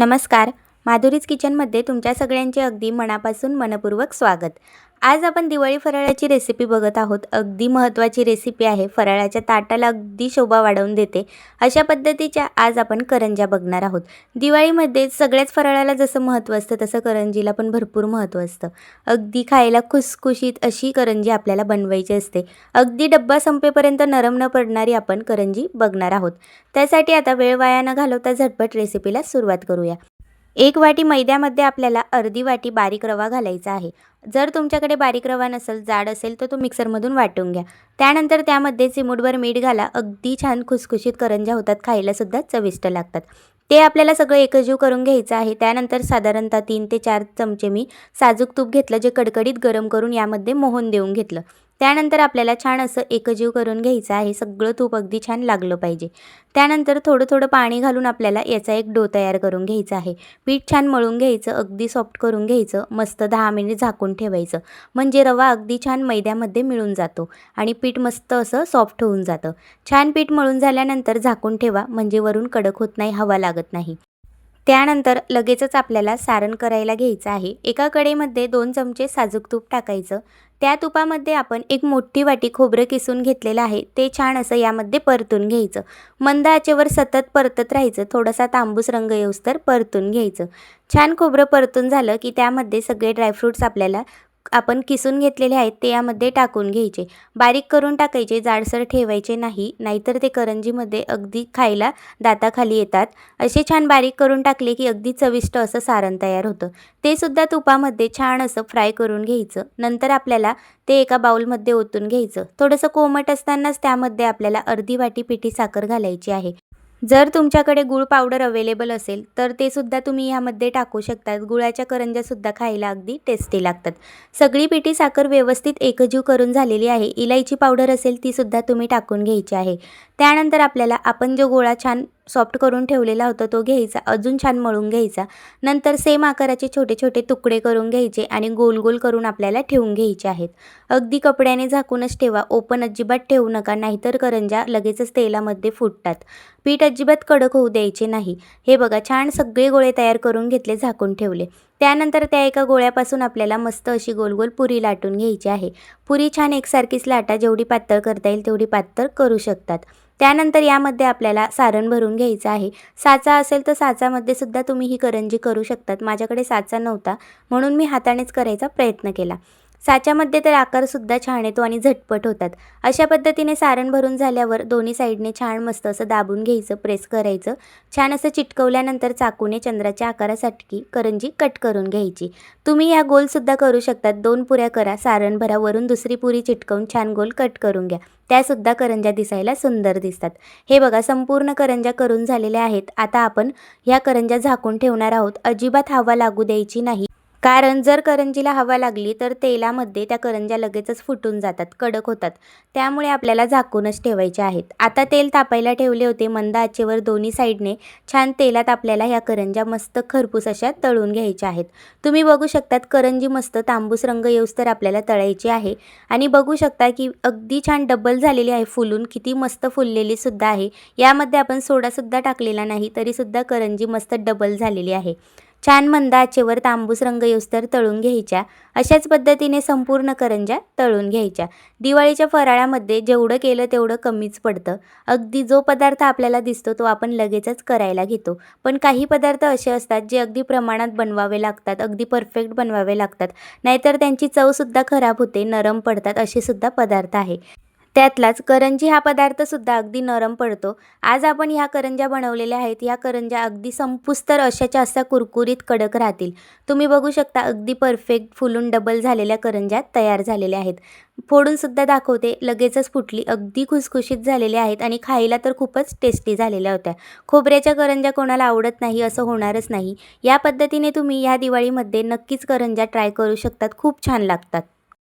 नमस्कार. माधुरीज किचनमध्ये तुमच्या सगळ्यांचे अगदी मनापासून मनपूर्वक स्वागत. आज आपण दिवाळी फराळाची रेसिपी बघत आहोत. अगदी महत्त्वाची रेसिपी आहे. फराळाच्या ताटाला अगदी शोभा वाढवून देते. अशा पद्धतीच्या आज आपण करंज्या बघणार आहोत. दिवाळीमध्ये सगळ्याच फराळाला जसं महत्त्व असतं तसं करंजीला पण भरपूर महत्त्व असतं. अगदी खायला खुसखुशीत अशी करंजी आपल्याला बनवायची असते. अगदी डब्बा संपेपर्यंत नरम न पडणारी आपण करंजी बघणार आहोत. त्यासाठी आता वेळ वाया न घालवता झटपट रेसिपीला सुरुवात करूया. एक वाटी मैद्यामध्ये आपल्याला अर्धी वाटी बारीक रवा घालायचा आहे. जर तुमच्याकडे बारीक रवा नसेल जाड असेल तर तो मिक्सरमधून वाटून घ्या. त्यानंतर त्यामध्ये चिमूटभर मीठ घाला. अगदी छान खुसखुशीत करंज्या होतात. खायलासुद्धा चविष्ट लागतात. ते आपल्याला सगळं एकजीव करून घ्यायचं आहे. त्यानंतर साधारणतः तीन ते चार चमचे मी साजूक तूप घेतलं जे कडकडीत गरम करून यामध्ये मोहन देऊन घेतलं. त्यानंतर आपल्याला छान असं एकजीव करून घ्यायचं आहे. सगळं तूप अगदी छान लागलं पाहिजे. त्यानंतर थोडं थोडं पाणी घालून आपल्याला याचा एक डो तयार करून घ्यायचा आहे. पीठ छान मळून घ्यायचं अगदी सॉफ्ट करून घ्यायचं मस्त दहा मिनिट झाकून ठेवायचं. म्हणजे रवा अगदी छान मैद्यामध्ये मिळून जातो आणि पीठ मस्त असं सॉफ्ट होऊन जातं. छान पीठ मळून झाल्यानंतर झाकून ठेवा म्हणजे वरून कडक होत नाही हवा लागत नाही. त्यानंतर लगेचच आपल्याला सारण करायला घ्यायचं आहे. एका कडेमध्ये दोन चमचे साजूक तूप टाकायचं. त्या तुपामध्ये आपण एक मोठी वाटी खोबरं किसून घेतलेलं आहे. ते छान असं यामध्ये परतून घ्यायचं. मंद आचेवर सतत परतत राहायचं. थोडासा तांबूस रंग येऊस्तर परतून घ्यायचं. छान खोबरं परतून झालं की त्यामध्ये सगळे ड्रायफ्रूट्स आपल्याला आपण किसून घेतलेले आहेत ते यामध्ये टाकून घ्यायचे. बारीक करून टाकायचे जाडसर ठेवायचे नाही नाहीतर ते करंजीमध्ये अगदी खायला दाताखाली येतात. असे छान बारीक करून टाकले की अगदी चविष्ट असं सारण तयार होतं. ते सुद्धा तुपामध्ये छान असं फ्राय करून घ्यायचं. नंतर आपल्याला ते एका बाउलमध्ये ओतून घ्यायचं. थोडंसं कोमट असतानाच त्यामध्ये आपल्याला अर्धी वाटी पिठी साखर घालायची आहे. जर तुमच्याकडे गुळ पावडर अवेलेबल असेल तर ते सुद्धा तुम्ही ह्यामध्ये टाकू शकतात. गुळाच्या करंज्यासुद्धा खायला अगदी टेस्टी लागतात. सगळी पिठी साखर व्यवस्थित एकजीव करून झालेली आहे. इलायची पावडर असेल तीसुद्धा तुम्ही टाकून घ्यायची आहे. त्यानंतर आपल्याला आपण जो गोळा छान सॉफ्ट करून ठेवलेला होता तो घ्यायचा. अजून छान मळून घ्यायचा. नंतर सेम आकाराचे छोटे छोटे तुकडे करून घ्यायचे आणि गोल गोल करून आपल्याला ठेवून घ्यायचे आहेत. अगदी कपड्याने झाकूनच ठेवा. ओपन अजिबात ठेवू नका. नाहीतर करंजा लगेचच तेलामध्ये फुटतात. पीठ अजिबात कडक होऊ द्यायचे नाही. हे बघा छान सगळे गोळे तयार करून घेतले झाकून ठेवले. त्यानंतर त्या एका गोळ्यापासून आपल्याला मस्त अशी गोल गोल पुरी लाटून घ्यायची आहे. पुरी छान एकसारखीच लाटा जेवढी पातळ करता येईल तेवढी पातळ करू शकतात. त्यानंतर यामध्ये आपल्याला सारण भरून घ्यायचं आहे. साचा असेल तर साचामध्ये सुद्धा तुम्ही ही करंजी करू शकतात. माझ्याकडे साचा नव्हता म्हणून मी हातानेच करायचा प्रयत्न केला. साच्यामध्ये तर आकारसुद्धा छान येतो आणि झटपट होतात. अशा पद्धतीने सारण भरून झाल्यावर दोन्ही साईडने छान मस्त असं दाबून घ्यायचं प्रेस करायचं. छान असं चिटकवल्यानंतर चाकूने चंद्राच्या आकारासाठी करंजी कट करून घ्यायची. तुम्ही या गोलसुद्धा करू शकतात. दोन पुऱ्या करा. सारण भरा. वरून दुसरी पुरी चिटकवून छान गोल कट करून घ्या. त्यासुद्धा करंज्या दिसायला सुंदर दिसतात. हे बघा संपूर्ण करंज्या करून झालेल्या आहेत. आता आपण ह्या करंज्या झाकून ठेवणार आहोत. अजिबात हवा लागू द्यायची नाही. कारण जर करंजीला हवा लागली तर तेलामध्ये त्या करंज्या लगेचच फुटून जातात कडक होतात. त्यामुळे आपल्याला झाकूनच ठेवायचे आहेत. आता तेल तापायला ठेवले होते मंद आचेवर दोन्ही साईडने छान तेलात आपल्याला ह्या करंज्या मस्त खरपूस अशा तळून घ्यायच्या आहेत. तुम्ही बघू शकतात करंजी मस्त तांबूस रंग येऊस तर आपल्याला तळायची आहे. आणि बघू शकता की अगदी छान डबल झालेली आहे फुलून किती मस्त फुललेली सुद्धा आहे. यामध्ये आपण सोडासुद्धा टाकलेला नाही तरीसुद्धा करंजी मस्त डबल झालेली आहे. छान मंद आचेवर तांबूस रंग येऊस्तर तळून घ्यायच्या. अशाच पद्धतीने संपूर्ण करंज्या तळून घ्यायच्या. दिवाळीच्या फराळामध्ये जेवढं केलं तेवढं कमीच पडतं. अगदी जो पदार्थ आपल्याला दिसतो तो आपण लगेचच करायला घेतो. पण काही पदार्थ असे असतात जे अगदी प्रमाणात बनवावे लागतात अगदी परफेक्ट बनवावे लागतात. नाहीतर त्यांची चवसुद्धा खराब होते नरम पडतात असे सुद्धा पदार्थ आहे. त्यातलाच करंजी हा पदार्थसुद्धा अगदी नरम पडतो. आज आपण ह्या करंज्या बनवलेल्या आहेत. ह्या करंज्या अगदी संपुस्तर अशाच्या अशा कुरकुरीत कडक राहतील. तुम्ही बघू शकता अगदी परफेक्ट फुलून डबल झालेल्या करंज्या तयार झालेल्या आहेत. फोडूनसुद्धा दाखवते. लगेचच फुटली. अगदी खुसखुशीत झालेल्या आहेत आणि खायला तर खूपच टेस्टी झालेल्या होत्या. खोबऱ्याच्या करंज्या कोणाला आवडत नाही असं होणारच नाही. या पद्धतीने तुम्ही या दिवाळीमध्ये नक्कीच करंज्या ट्राय करू शकतात. खूप छान लागतात.